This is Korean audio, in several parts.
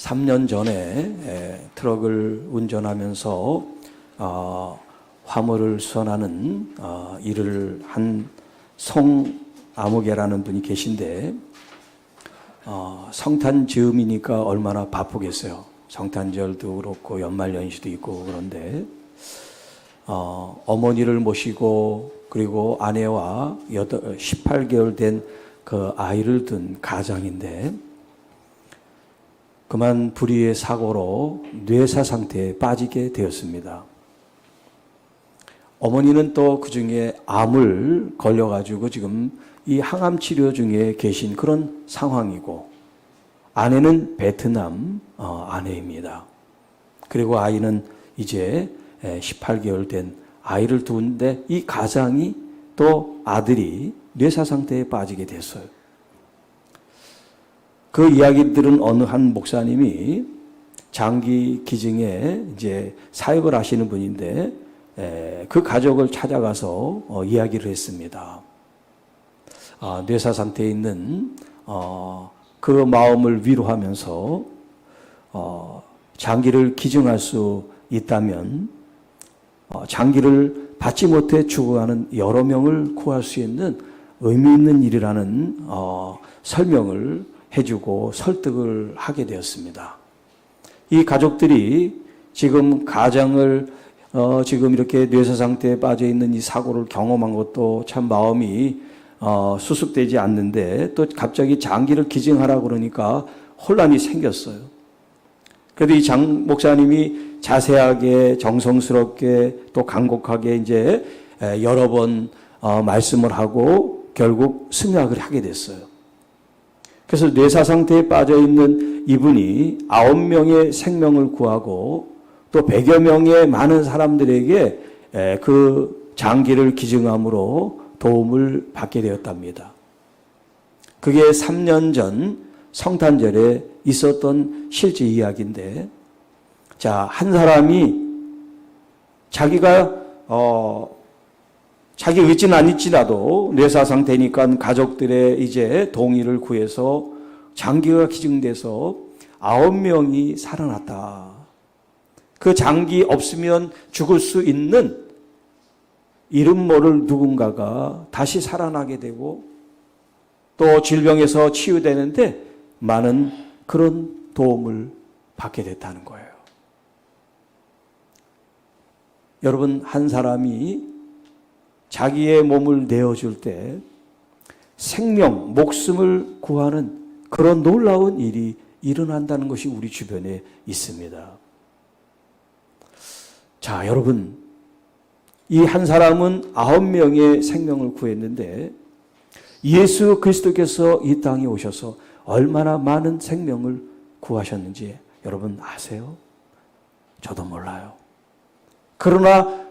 3년 전에 에, 트럭을 운전하면서 어, 화물을 수선하는 어, 일을 한 송아무개라는 분이 계신데 어, 성탄 즈음이니까 얼마나 바쁘겠어요. 성탄절도 그렇고 연말 연시도 있고 그런데 어, 어머니를 모시고 그리고 아내와 18개월 된 그 아이를 둔 가장인데 그만 불의의 사고로 뇌사 상태에 빠지게 되었습니다. 어머니는 또 그 중에 암을 걸려가지고 지금 이 항암 치료 중에 계신 그런 상황이고 아내는 베트남 어, 아내입니다. 그리고 아이는 이제 18개월 된 아이를 두는데 이 가장이 또 아들이 뇌사 상태에 빠지게 됐어요. 그 이야기들은 어느 한 목사님이 장기 기증에 이제 사역을 하시는 분인데 에, 그 가족을 찾아가서 어, 이야기를 했습니다. 아, 뇌사 상태에 있는 어, 그 마음을 위로하면서 어, 장기를 기증할 수 있다면 어, 장기를 받지 못해 죽어가는 여러 명을 구할 수 있는 의미 있는 일이라는 어, 설명을 해주고 설득을 하게 되었습니다. 이 가족들이 지금 가장을 어, 지금 이렇게 뇌사 상태에 빠져 있는 이 사고를 경험한 것도 참 마음이 어, 수습되지 않는데 또 갑자기 장기를 기증하라 그러니까 혼란이 생겼어요. 그래도 이 장 목사님이 자세하게 정성스럽게 또 간곡하게 이제 에, 여러 번 어, 말씀을 하고 결국 승낙을 하게 됐어요. 그래서 뇌사 상태에 빠져 있는 이분이 아홉 명의 생명을 구하고 또 백여 명의 많은 사람들에게 에, 그 장기를 기증함으로 도움을 받게 되었답니다. 그게 3년 전 성탄절에 있었던 실제 이야기인데, 자, 한 사람이 자기가, 어, 자기 의지는 아닐지라도 뇌사 상태니까 가족들의 이제 동의를 구해서 장기가 기증돼서 아홉 명이 살아났다. 그 장기 없으면 죽을 수 있는 이름 모를 누군가가 다시 살아나게 되고 또 질병에서 치유되는데 많은 그런 도움을 받게 됐다는 거예요. 여러분, 한 사람이 자기의 몸을 내어줄 때 생명, 목숨을 구하는 그런 놀라운 일이 일어난다는 것이 우리 주변에 있습니다. 자, 여러분. 이 한 사람은 아홉 명의 생명을 구했는데 예수 그리스도께서 이 땅에 오셔서 얼마나 많은 생명을 구하셨는지 여러분 아세요? 저도 몰라요. 그러나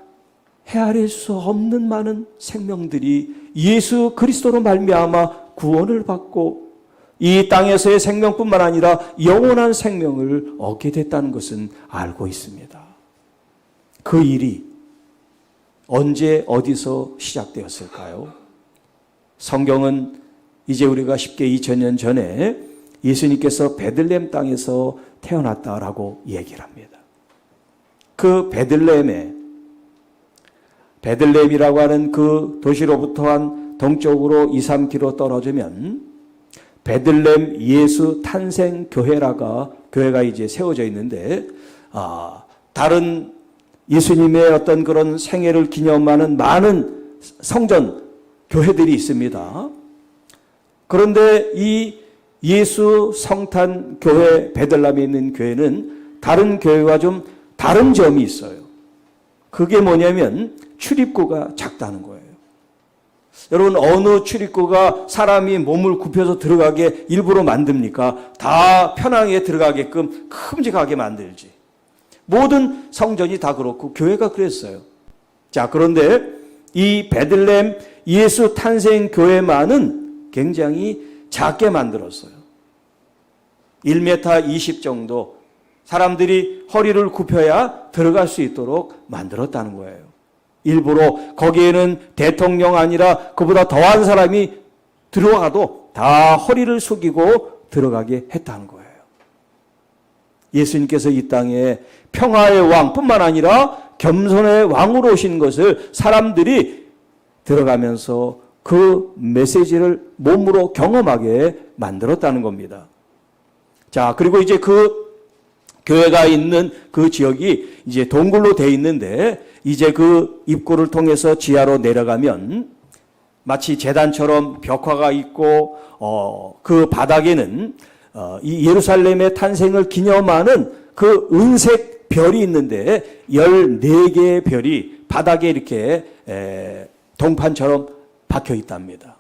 헤아릴 수 없는 많은 생명들이 예수 그리스도로 말미암아 구원을 받고 이 땅에서의 생명뿐만 아니라 영원한 생명을 얻게 됐다는 것은 알고 있습니다. 그 일이 언제 어디서 시작되었을까요? 성경은 이제 우리가 쉽게 2000년 전에 예수님께서 베들렘 땅에서 태어났다라고 얘기를 합니다. 그 베들렘에 베들렘이라고 하는 그 도시로부터 한 동쪽으로 2, 3km 떨어지면 베들렘 예수 탄생 교회라가 교회가 이제 세워져 있는데 아, 다른 예수님의 어떤 그런 생애를 기념하는 많은 성전 교회들이 있습니다. 그런데 이 예수 성탄 교회 베들람에 있는 교회는 다른 교회와 좀 다른 점이 있어요. 그게 뭐냐면 출입구가 작다는 거예요. 여러분 어느 출입구가 사람이 몸을 굽혀서 들어가게 일부러 만듭니까? 다 편하게 들어가게끔 큼직하게 만들지. 모든 성전이 다 그렇고 교회가 그랬어요. 자, 그런데 이 베들렘 예수 탄생 교회만은 굉장히 작게 만들었어요. 1m 20 정도 사람들이 허리를 굽혀야 들어갈 수 있도록 만들었다는 거예요. 일부러 거기에는 대통령 아니라 그보다 더한 사람이 들어가도 다 허리를 숙이고 들어가게 했다는 거예요. 예수님께서 이 땅에 평화의 왕뿐만 아니라 겸손의 왕으로 오신 것을 사람들이 들어가면서 그 메시지를 몸으로 경험하게 만들었다는 겁니다. 자, 그리고 이제 그 교회가 있는 그 지역이 이제 동굴로 돼 있는데 이제 그 입구를 통해서 지하로 내려가면 마치 재단처럼 벽화가 있고 어, 그 바닥에는 어, 이 예루살렘의 탄생을 기념하는 그 은색 별이 있는데 14개의 별이 바닥에 이렇게 에, 동판처럼 박혀 있답니다.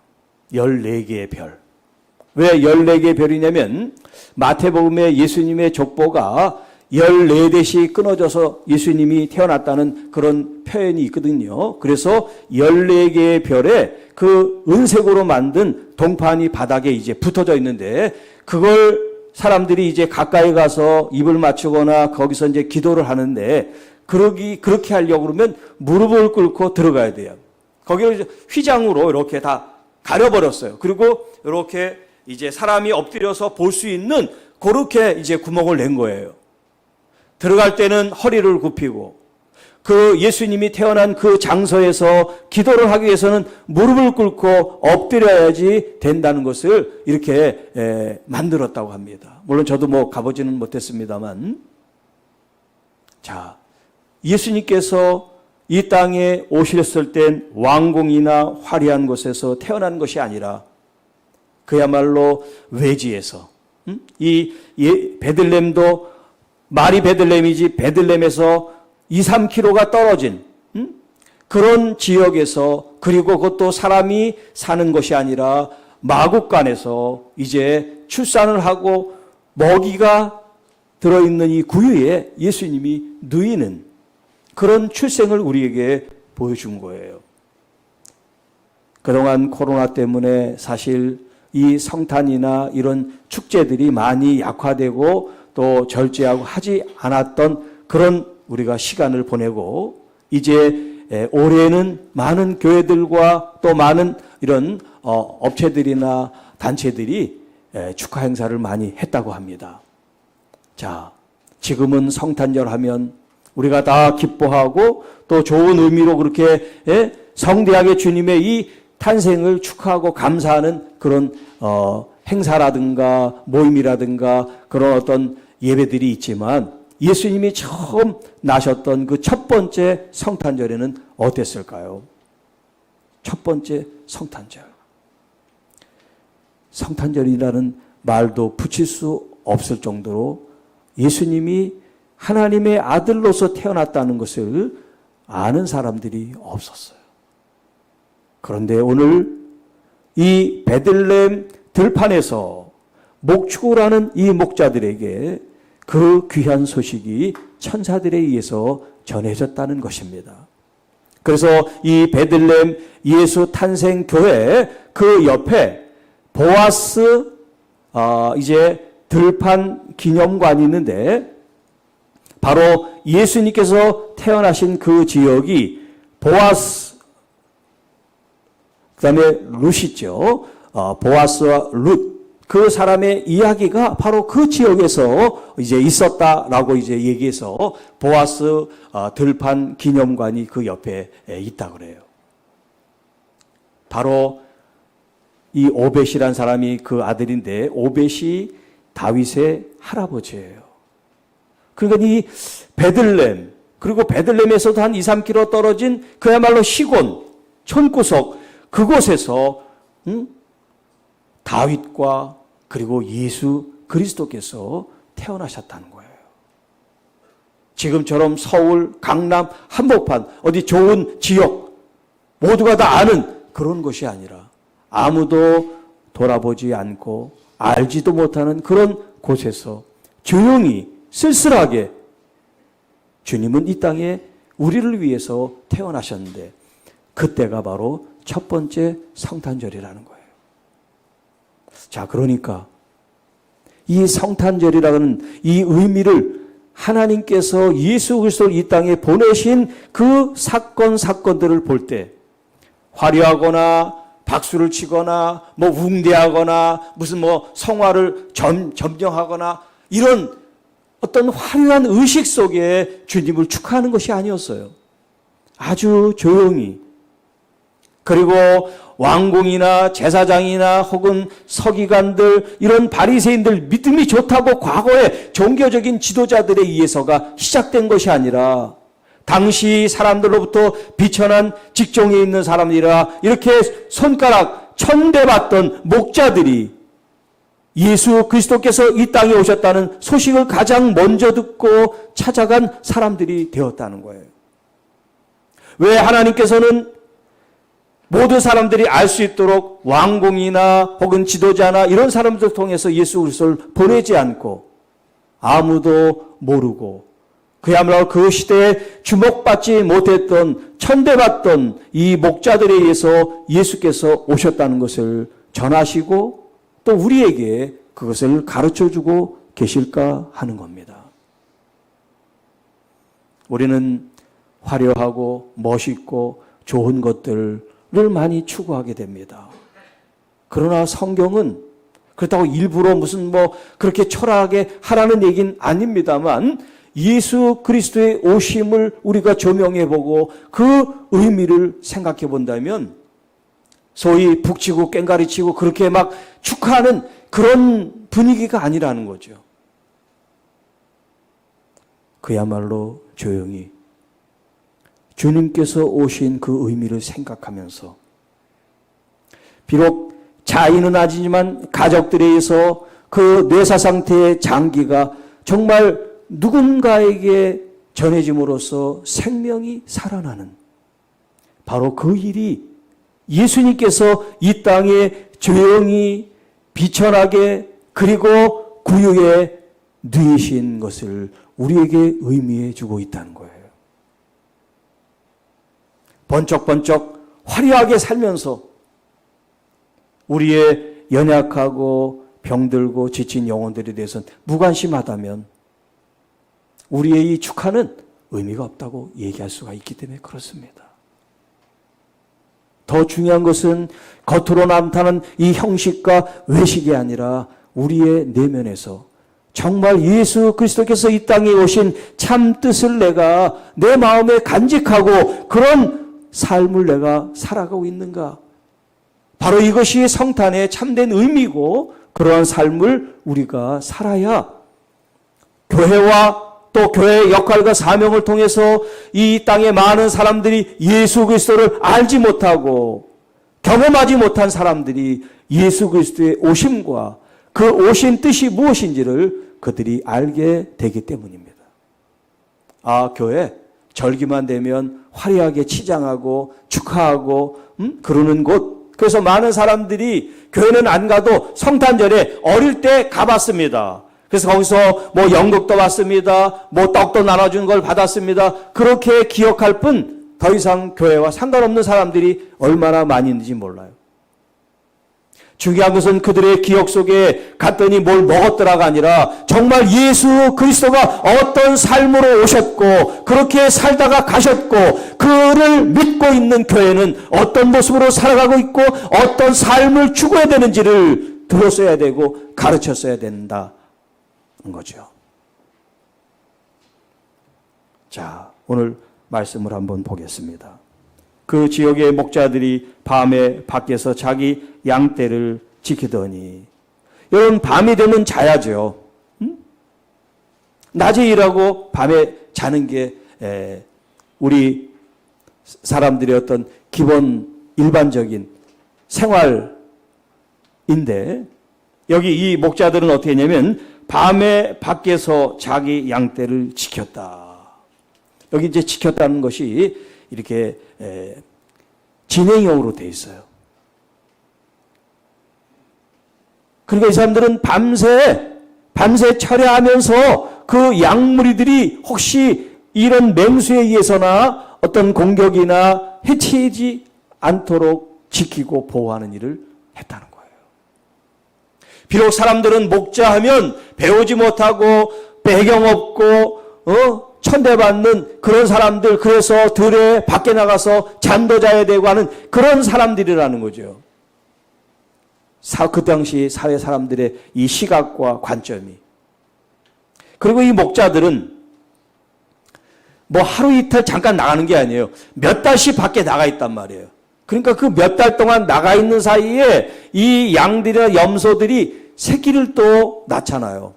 14개의 별. 왜 14개의 별이냐면 마태복음에 예수님의 족보가 14대씩 끊어져서 예수님이 태어났다는 그런 표현이 있거든요. 그래서 14개의 별에 그 은색으로 만든 동판이 바닥에 이제 붙어져 있는데 그걸 사람들이 이제 가까이 가서 입을 맞추거나 거기서 이제 기도를 하는데 그러기 그렇게 하려고 그러면 무릎을 꿇고 들어가야 돼요. 거기를 휘장으로 이렇게 다 가려버렸어요. 그리고 이렇게 이제 사람이 엎드려서 볼 수 있는 그렇게 이제 구멍을 낸 거예요. 들어갈 때는 허리를 굽히고 그 예수님이 태어난 그 장소에서 기도를 하기 위해서는 무릎을 꿇고 엎드려야지 된다는 것을 이렇게 에, 만들었다고 합니다. 물론 저도 뭐 가보지는 못했습니다만 자 예수님께서 이 땅에 오셨을 땐 왕궁이나 화려한 곳에서 태어난 것이 아니라 그야말로 외지에서 음? 이 예, 베들렘도 말이 베들렘이지 베들렘에서 2, 3km가 떨어진 음? 그런 지역에서 그리고 그것도 사람이 사는 것이 아니라 마국간에서 이제 출산을 하고 먹이가 들어있는 이 구유에 예수님이 누이는 그런 출생을 우리에게 보여준 거예요. 그동안 코로나 때문에 사실 이 성탄이나 이런 축제들이 많이 약화되고 또 절제하고 하지 않았던 그런 우리가 시간을 보내고 이제 올해는 많은 교회들과 또 많은 이런 어, 업체들이나 단체들이 축하 행사를 많이 했다고 합니다. 자, 지금은 성탄절 하면 우리가 다 기뻐하고 또 좋은 의미로 그렇게 성대하게 주님의 이 탄생을 축하하고 감사하는 그런 어, 행사라든가 모임이라든가 그런 어떤 예배들이 있지만 예수님이 처음 나셨던 그 첫 번째 성탄절에는 어땠을까요? 첫 번째 성탄절. 성탄절이라는 말도 붙일 수 없을 정도로 예수님이 하나님의 아들로서 태어났다는 것을 아는 사람들이 없었어요. 그런데 오늘 이 베들렘 들판에서 목축을 하는 이 목자들에게 그 귀한 소식이 천사들에 의해서 전해졌다는 것입니다. 그래서 이 베들렘 예수 탄생 교회 그 옆에 보아스 어, 이제 들판 기념관이 있는데 바로 예수님께서 태어나신 그 지역이 보아스 그다음에 룻이죠. 어, 보아스와 룻 그 사람의 이야기가 바로 그 지역에서 이제 있었다라고 이제 얘기해서 보아스 어, 들판 기념관이 그 옆에 있다 그래요. 바로 이 오벳이란 사람이 그 아들인데 오벳이 다윗의 할아버지예요. 그러니까 이 베들렘 그리고 베들렘에서도 한 2, 3km 떨어진 그야말로 시골 촌구석 그곳에서 음? 다윗과 그리고 예수 그리스도께서 태어나셨다는 거예요. 지금처럼 서울, 강남, 한복판 어디 좋은 지역 모두가 다 아는 그런 것이 아니라 아무도 돌아보지 않고 알지도 못하는 그런 곳에서 조용히 쓸쓸하게 주님은 이 땅에 우리를 위해서 태어나셨는데 그때가 바로 첫 번째 성탄절이라는 거예요. 자, 그러니까 이 성탄절이라는 이 의미를 하나님께서 예수 그리스도를 이 땅에 보내신 그 사건 사건들을 볼 때 화려하거나 박수를 치거나 뭐 웅대하거나 무슨 뭐 성화를 점, 점령하거나 이런 어떤 화려한 의식 속에 주님을 축하하는 것이 아니었어요. 아주 조용히. 그리고 왕궁이나 제사장이나 혹은 서기관들 이런 바리새인들 믿음이 좋다고 과거에 종교적인 지도자들에 의해서가 시작된 것이 아니라 당시 사람들로부터 비천한 직종에 있는 사람들이라 이렇게 손가락 천대받던 목자들이 예수 그리스도께서 이 땅에 오셨다는 소식을 가장 먼저 듣고 찾아간 사람들이 되었다는 거예요. 왜 하나님께서는 모든 사람들이 알 수 있도록 왕궁이나 혹은 지도자나 이런 사람들 통해서 예수 그리스도를 보내지 않고 아무도 모르고 그야말로 그 시대에 주목받지 못했던 천대받던 이 목자들에 의해서 예수께서 오셨다는 것을 전하시고 또 우리에게 그것을 가르쳐 주고 계실까 하는 겁니다. 우리는 화려하고 멋있고 좋은 것들 을 많이 추구하게 됩니다. 그러나 성경은 그렇다고 일부러 무슨 뭐 그렇게 철학하게 하라는 얘기는 아닙니다만 예수 그리스도의 오심을 우리가 조명해 보고 그 의미를 생각해 본다면 소위 북치고 깽가리 치고 그렇게 막 축하하는 그런 분위기가 아니라는 거죠. 그야말로 조용히 주님께서 오신 그 의미를 생각하면서 비록 자인은 아니지만 가족들에 의해서 그 뇌사 상태의 장기가 정말 누군가에게 전해짐으로써 생명이 살아나는 바로 그 일이 예수님께서 이 땅에 조용히 비천하게 그리고 구유에 누이신 것을 우리에게 의미해 주고 있다는 거예요. 번쩍번쩍 화려하게 살면서 우리의 연약하고 병들고 지친 영혼들에 대해서는 무관심하다면 우리의 이 축하는 의미가 없다고 얘기할 수가 있기 때문에 그렇습니다. 더 중요한 것은 겉으로 나타나는 이 형식과 외식이 아니라 우리의 내면에서 정말 예수 그리스도께서 이 땅에 오신 참 뜻을 내가 내 마음에 간직하고 그런 삶을 내가 살아가고 있는가? 바로 이것이 성탄의 참된 의미고 그러한 삶을 우리가 살아야 교회와 또 교회의 역할과 사명을 통해서 이 땅의 많은 사람들이 예수 그리스도를 알지 못하고 경험하지 못한 사람들이 예수 그리스도의 오심과 그 오신 뜻이 무엇인지를 그들이 알게 되기 때문입니다. 아, 교회 절기만 되면 화려하게 치장하고 축하하고 음? 그러는 곳. 그래서 많은 사람들이 교회는 안 가도 성탄절에 어릴 때 가봤습니다. 그래서 거기서 뭐 연극도 봤습니다. 뭐 떡도 나눠준 걸 받았습니다. 그렇게 기억할 뿐 더 이상 교회와 상관없는 사람들이 얼마나 많이 있는지 몰라요. 중요한 것은 그들의 기억 속에 갔더니 뭘 먹었더라가 아니라 정말 예수 그리스도가 어떤 삶으로 오셨고 그렇게 살다가 가셨고 그를 믿고 있는 교회는 어떤 모습으로 살아가고 있고 어떤 삶을 추구해야 되는지를 들었어야 되고 가르쳤어야 된다. 거죠. 자, 오늘 말씀을 한번 보겠습니다. 그 지역의 목자들이 밤에 밖에서 자기 양떼를 지키더니 여러분 밤이 되면 자야죠. 음? 낮에 일하고 밤에 자는 게 에, 우리 사람들의 어떤 기본 일반적인 생활인데 여기 이 목자들은 어떻게 했냐면 밤에 밖에서 자기 양떼를 지켰다. 여기 이제 지켰다는 것이 이렇게 에, 진행형으로 돼 있어요. 그러니까 이 사람들은 밤새 밤새 철야하면서 그 양무리들이 혹시 이런 맹수에 의해서나 어떤 공격이나 해치지 않도록 지키고 보호하는 일을 했다는 거예요. 비록 사람들은 목자하면 배우지 못하고 배경 없고 어? 천대받는 그런 사람들 그래서 들에 밖에 나가서 잠도 자야 되고 하는 그런 사람들이라는 거죠. 사, 그 당시 사회 사람들의 이 시각과 관점이. 그리고 이 목자들은 뭐 하루 이틀 잠깐 나가는 게 아니에요. 몇 달씩 밖에 나가 있단 말이에요. 그러니까 그 몇 달 동안 나가 있는 사이에 이 양들이나 염소들이 새끼를 또 낳잖아요.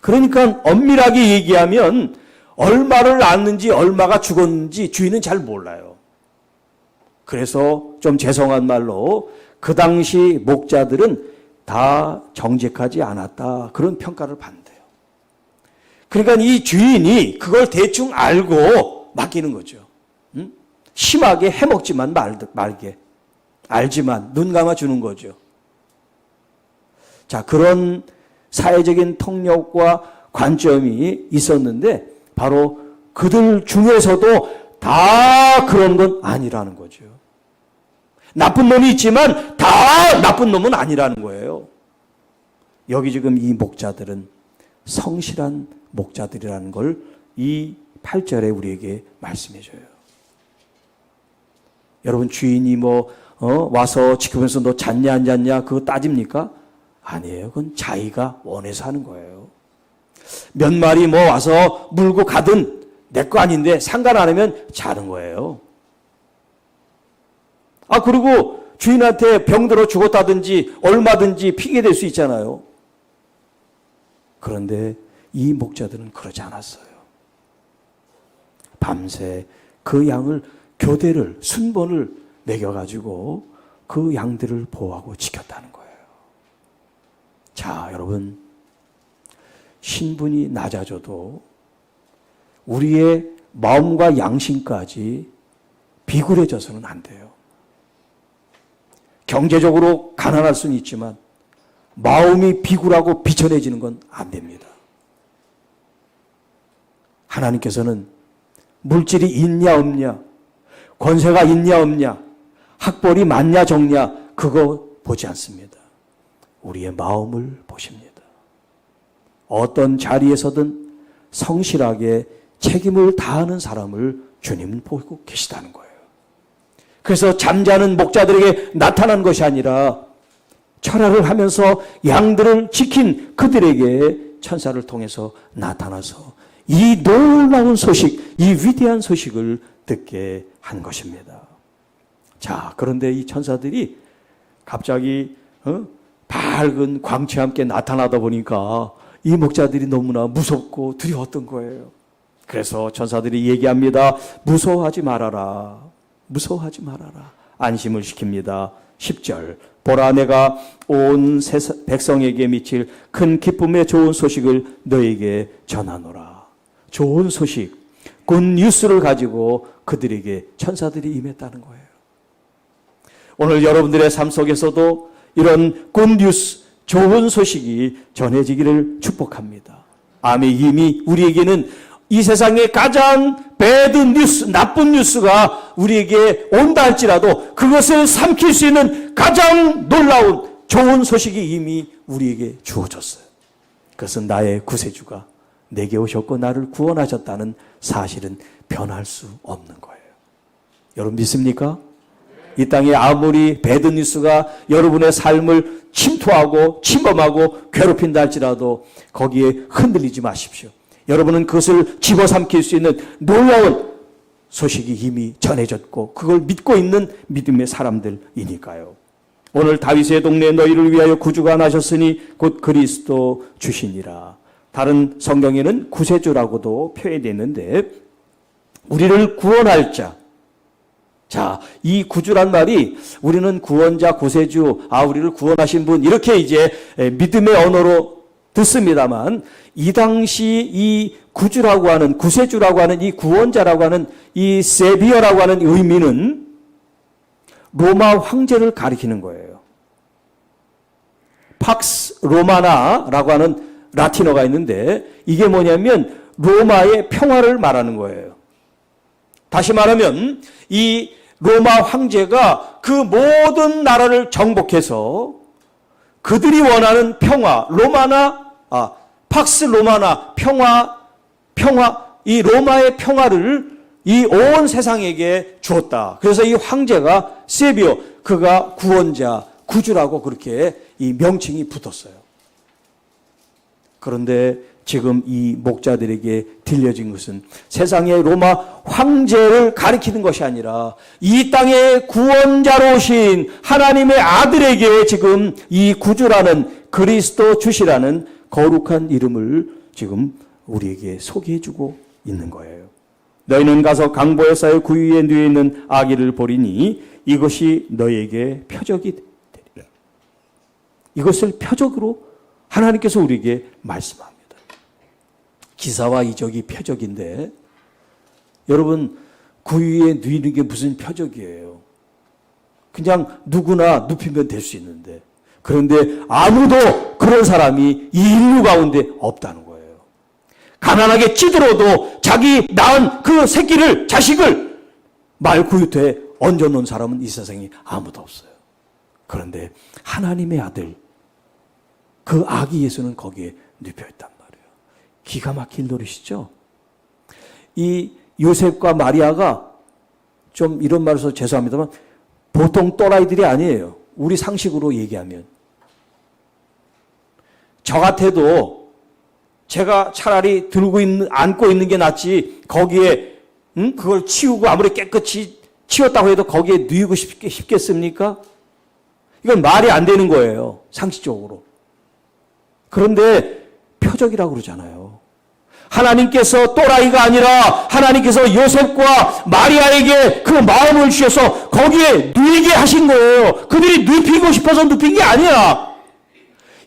그러니까 엄밀하게 얘기하면 얼마를 낳았는지 얼마가 죽었는지 주인은 잘 몰라요. 그래서 좀 죄송한 말로 그 당시 목자들은 다 정직하지 않았다. 그런 평가를 받는데요. 그러니까 이 주인이 그걸 대충 알고 맡기는 거죠. 응? 심하게 해먹지만 말, 말게. 알지만 눈 감아 주는 거죠. 자, 그런 사회적인 통력과 관점이 있었는데 바로 그들 중에서도 다 그런 건 아니라는 거죠. 나쁜 놈이 있지만 다 나쁜 놈은 아니라는 거예요. 여기 지금 이 목자들은 성실한 목자들이라는 걸 이 8절에 우리에게 말씀해 줘요. 여러분 주인이 뭐 어, 와서 지키면서 너 잤냐 안 잤냐 그거 따집니까? 아니에요. 그건 자기가 원해서 하는 거예요. 몇 마리 뭐 와서 물고 가든 내 거 아닌데 상관 안 하면 자는 거예요. 아, 그리고 주인한테 병들어 죽었다든지 얼마든지 댈수 있잖아요. 그런데 이 목자들은 그러지 않았어요. 밤새 그 양을 교대를 순번을 매겨 가지고 그 양들을 보호하고 지켰다는 거예요. 자, 여러분 신분이 낮아져도 우리의 마음과 양심까지 비굴해져서는 안 돼요. 경제적으로 가난할 수는 있지만 마음이 비굴하고 비천해지는 건 안 됩니다. 하나님께서는 물질이 있냐 없냐, 권세가 있냐 없냐, 학벌이 많냐 적냐 그거 보지 않습니다. 우리의 마음을 보십니다. 어떤 자리에서든 성실하게 책임을 다하는 사람을 주님은 보고 계시다는 거예요. 그래서 잠자는 목자들에게 나타난 것이 아니라 철학을 하면서 양들을 지킨 그들에게 천사를 통해서 나타나서 이 놀라운 소식, 이 위대한 소식을 듣게 한 것입니다. 자, 그런데 이 천사들이 갑자기 어? 밝은 광채와 함께 나타나다 보니까 이 목자들이 너무나 무섭고 두려웠던 거예요. 그래서 천사들이 얘기합니다. 무서워하지 말아라. 무서워하지 말아라. 안심을 시킵니다. 10절. 보라 내가 온 세상, 백성에게 미칠 큰 기쁨의 좋은 소식을 너에게 전하노라. 좋은 소식, 굿 뉴스를 가지고 그들에게 천사들이 임했다는 거예요. 오늘 여러분들의 삶 속에서도 이런 굿 뉴스, 좋은 소식이 전해지기를 축복합니다. 아멘. 이미 우리에게는 이 세상에 가장 배드 뉴스, 나쁜 뉴스가 우리에게 온다 할지라도 그것을 삼킬 수 있는 가장 놀라운 좋은 소식이 이미 우리에게 주어졌어요. 그것은 나의 구세주가 내게 오셨고 나를 구원하셨다는 사실은 변할 수 없는 거예요. 여러분 믿습니까? 이 땅에 아무리 배드 뉴스가 여러분의 삶을 침투하고 침범하고 괴롭힌다 할지라도 거기에 흔들리지 마십시오. 여러분은 그것을 집어삼킬 수 있는 놀라운 소식이 이미 전해졌고 그걸 믿고 있는 믿음의 사람들이니까요. 오늘 다윗의 동네 너희를 위하여 구주가 나셨으니 곧 그리스도 주시니라. 다른 성경에는 구세주라고도 표현되는데 우리를 구원할 자. 자, 이 구주란 말이 우리는 구원자, 구세주, 아 우리를 구원하신 분 이렇게 이제 믿음의 언어로 듣습니다만 이 당시 이 구주라고 하는 구세주라고 하는 이 구원자라고 하는 이 세비어라고 하는 의미는 로마 황제를 가리키는 거예요. 팍스 로마나라고 하는 라틴어가 있는데 이게 뭐냐면 로마의 평화를 말하는 거예요. 다시 말하면 이 로마 황제가 그 모든 나라를 정복해서 그들이 원하는 평화, 로마나 아 팍스 로마나 평화 평화 이 로마의 평화를 이 온 세상에게 주었다. 그래서 이 황제가 세비오 그가 구원자 구주라고 그렇게 이 명칭이 붙었어요. 그런데 지금 이 목자들에게 들려진 것은 세상의 로마 황제를 가리키는 것이 아니라 이 땅의 구원자로 오신 하나님의 아들에게 지금 이 구주라는 그리스도 주시라는 거룩한 이름을 지금 우리에게 소개해주고 있는 거예요. 너희는 가서 강보의 사의 구유에 누워 있는 아기를 보리니 이것이 너희에게 표적이 되리라. 이것을 표적으로 하나님께서 우리에게 말씀합니다. 기사와 이적이 표적인데 여러분 구유에 누이는 게 무슨 표적이에요? 그냥 누구나 눕히면 될 수 있는데 그런데 아무도 그런 사람이 이 인류 가운데 없다는 거예요. 가난하게 찌들어도 자기 낳은 그 새끼를 자식을 말 구유토에 얹어놓은 사람은 이 세상에 아무도 없어요. 그런데 하나님의 아들 그 아기 예수는 거기에 말이에요. 기가 막힐 노릇이죠. 이 요셉과 마리아가 좀 이런 말을 서 죄송합니다만 보통 또라이들이 아니에요. 우리 상식으로 얘기하면. 저 같아도 제가 차라리 들고 있는, 안고 있는 게 낫지, 거기에, 응? 그걸 치우고 아무리 깨끗이 치웠다고 해도 거기에 누이고 싶, 싶겠습니까? 이건 말이 안 되는 거예요. 상식적으로. 그런데 표적이라고 그러잖아요. 하나님께서 또라이가 아니라 하나님께서 요셉과 마리아에게 그 마음을 주셔서 거기에 누이게 하신 거예요. 그들이 눕히고 싶어서 눕힌 게 아니야.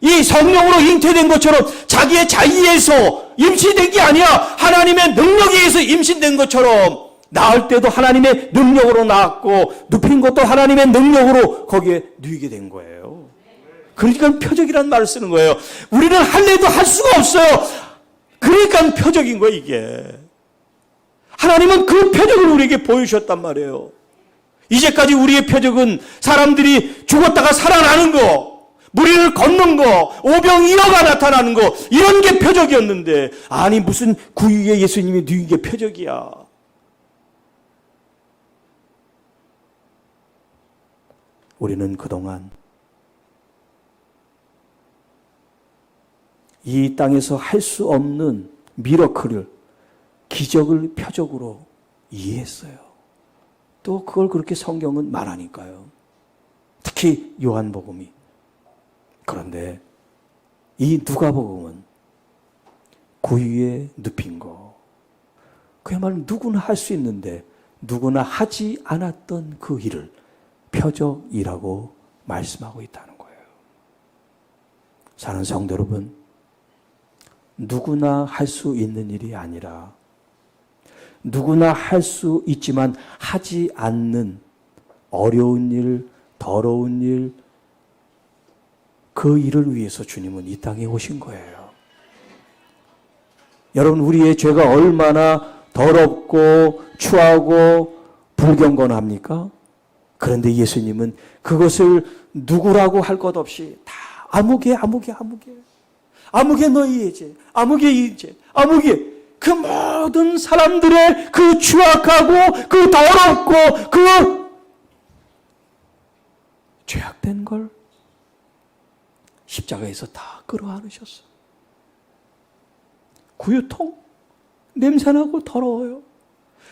이 성령으로 잉태된 것처럼 자기의 자의에서 임신된 게 아니야. 하나님의 능력에 의해서 임신된 것처럼 낳을 때도 하나님의 능력으로 낳았고 눕힌 것도 하나님의 능력으로 거기에 누이게 된 거예요. 그러니까 표적이라는 말을 쓰는 거예요. 우리는 할래도 할 수가 없어요. 그러니까 표적인 거예요, 이게. 하나님은 그 표적을 우리에게 보여주셨단 말이에요. 이제까지 우리의 표적은 사람들이 죽었다가 살아나는 거, 무리를 걷는 거, 오병이어가 나타나는 거, 이런 게 표적이었는데, 아니, 무슨 구유의 예수님이 누인 게 표적이야. 우리는 그동안 이 땅에서 할 수 없는 미러클을 기적을 표적으로 이해했어요. 또 그걸 그렇게 성경은 말하니까요. 특히 요한복음이. 그런데 이 누가복음은 구유에 눕힌 거. 그야말로 누구나 할 수 있는데 누구나 하지 않았던 그 일을 표적이라고 말씀하고 있다는 거예요. 사는 성도 여러분, 누구나 할 수 있는 일이 아니라 누구나 할 수 있지만 하지 않는 어려운 일, 더러운 일, 그 일을 위해서 주님은 이 땅에 오신 거예요. 여러분, 우리의 죄가 얼마나 더럽고 추하고 불경건합니까? 그런데 예수님은 그것을 누구라고 할 것 없이 다 아무개, 아무개, 아무개. 아무개 너희의 죄, 이 죄, 아무개 그 모든 사람들의 그 추악하고 그 더럽고 그 죄악된 걸 십자가에서 다 끌어안으셨어. 구유통 냄새나고 더러워요.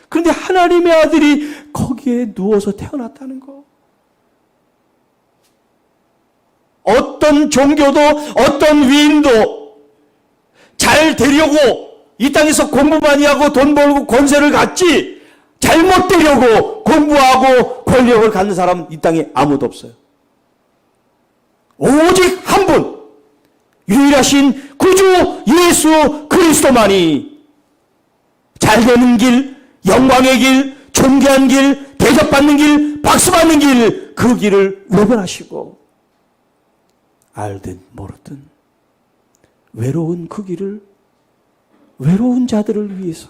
그런데 하나님의 아들이 거기에 누워서 태어났다는 거. 어떤 종교도 어떤 위인도 잘 되려고 이 땅에서 공부 많이 하고 돈 벌고 권세를 갖지 잘못 되려고 공부하고 권력을 갖는 사람 이 땅에 아무도 없어요. 오직 한 분, 유일하신 구주 예수 그리스도만이 잘 되는 길, 영광의 길, 존귀한 길, 대접받는 길, 박수받는 길, 그 길을 외변하시고 알든 모르든 외로운 그 길을 외로운 자들을 위해서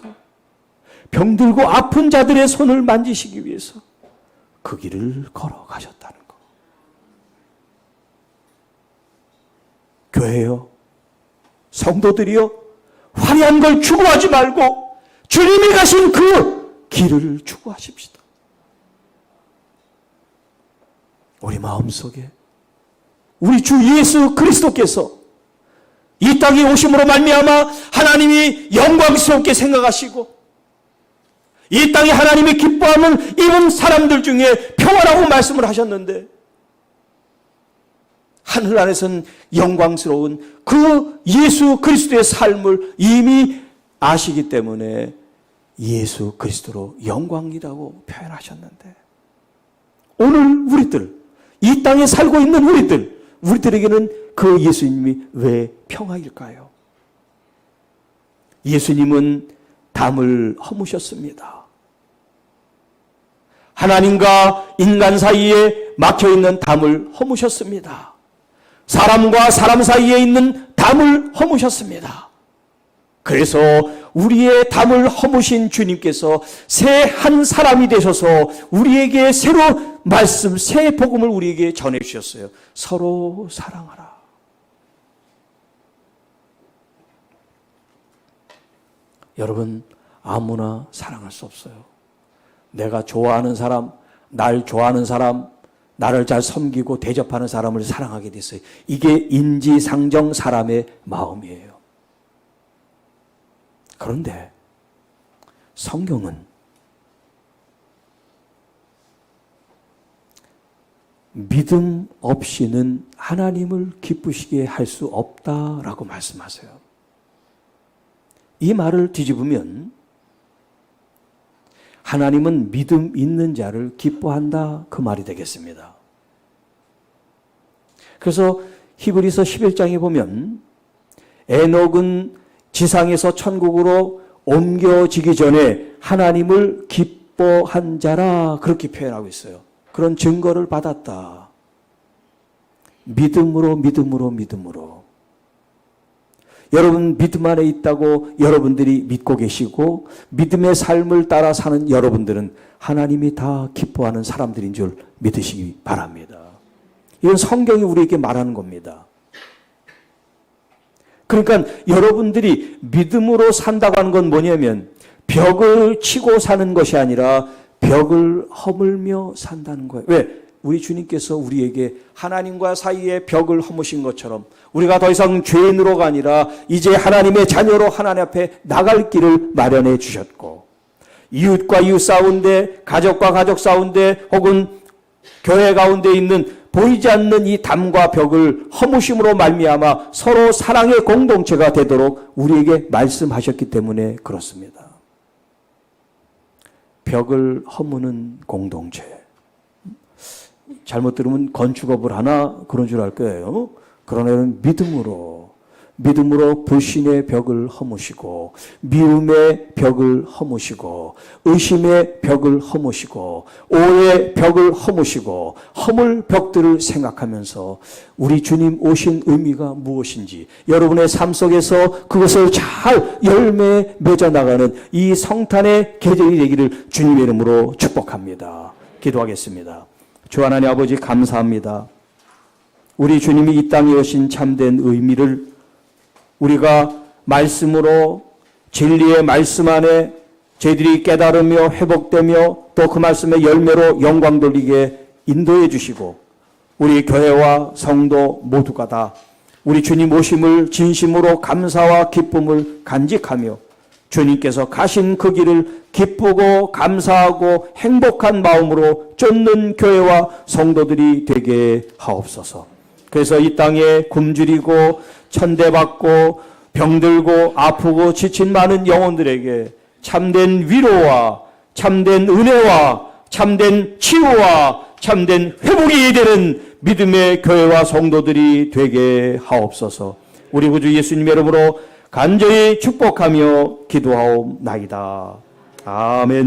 병들고 아픈 자들의 손을 만지시기 위해서 그 길을 걸어가셨다는 거. 교회요, 성도들이요, 화려한 걸 추구하지 말고 주님이 가신 그 길을 추구하십시다. 우리 마음속에 우리 주 예수 그리스도께서 이 땅에 오심으로 말미암아 하나님이 영광스럽게 생각하시고 이 땅에 하나님이 기뻐함을 입은 사람들 중에 평화라고 말씀을 하셨는데 하늘 안에서는 영광스러운 그 예수 그리스도의 삶을 이미 아시기 때문에 예수 그리스도로 영광이라고 표현하셨는데 오늘 우리들 이 땅에 살고 있는 우리들 우리들에게는 그 예수님이 왜 평화일까요? 예수님은 담을 허무셨습니다. 하나님과 인간 사이에 막혀 있는 담을 허무셨습니다. 사람과 사람 사이에 있는 담을 허무셨습니다. 그래서 우리의 담을 허무신 주님께서 새 한 사람이 되셔서 우리에게 새로 말씀, 새 복음을 우리에게 전해 주셨어요. 서로 사랑하라. 여러분, 아무나 사랑할 수 없어요. 내가 좋아하는 사람, 날 좋아하는 사람, 나를 잘 섬기고 대접하는 사람을 사랑하게 됐어요. 이게 인지상정 사람의 마음이에요. 그런데 성경은 믿음 없이는 하나님을 기쁘시게 할 수 없다라고 말씀하세요. 이 말을 뒤집으면 하나님은 믿음 있는 자를 기뻐한다 그 말이 되겠습니다. 그래서 히브리서 11장에 보면 에녹은 지상에서 천국으로 옮겨지기 전에 하나님을 기뻐한 자라 그렇게 표현하고 있어요. 그런 증거를 받았다. 믿음으로 믿음으로 믿음으로 여러분 믿음 안에 있다고 여러분들이 믿고 계시고 믿음의 삶을 따라 사는 여러분들은 하나님이 다 기뻐하는 사람들인 줄 믿으시기 바랍니다. 이건 성경이 우리에게 말하는 겁니다. 그러니까 여러분들이 믿음으로 산다고 하는 건 뭐냐면 벽을 치고 사는 것이 아니라 벽을 허물며 산다는 거예요. 왜? 우리 주님께서 우리에게 하나님과 사이에 벽을 허무신 것처럼 우리가 더 이상 죄인으로가 아니라 이제 하나님의 자녀로 하나님 앞에 나갈 길을 마련해 주셨고 이웃과 이웃 싸운데 가족과 가족 싸운데 혹은 교회 가운데 있는 보이지 않는 이 담과 벽을 허무심으로 말미암아 서로 사랑의 공동체가 되도록 우리에게 말씀하셨기 때문에 그렇습니다. 벽을 허무는 공동체. 잘못 들으면 건축업을 하나 그런 줄 알 거예요. 그러나 믿음으로 믿음으로 불신의 벽을 허무시고 미움의 벽을 허무시고 의심의 벽을 허무시고 오해의 벽을 허무시고 허물 벽들을 생각하면서 우리 주님 오신 의미가 무엇인지 여러분의 삶 속에서 그것을 잘 열매 맺어 나가는 이 성탄의 계절이 되기를 주님의 이름으로 축복합니다. 기도하겠습니다. 주 하나님 아버지 감사합니다. 우리 주님이 이 땅에 오신 참된 의미를 우리가 말씀으로 진리의 말씀 안에 저희들이 깨달으며 회복되며 또 그 말씀의 열매로 영광 돌리게 인도해 주시고 우리 교회와 성도 모두가 다 우리 주님 오심을 진심으로 감사와 기쁨을 간직하며 주님께서 가신 그 길을 기쁘고 감사하고 행복한 마음으로 쫓는 교회와 성도들이 되게 하옵소서. 그래서 이 땅에 굶주리고 천대받고 병들고 아프고 지친 많은 영혼들에게 참된 위로와 참된 은혜와 참된 치유와 참된 회복이 되는 믿음의 교회와 성도들이 되게 하옵소서. 우리 구주 예수님 이름으로 간절히 축복하며 기도하옵나이다. 아멘.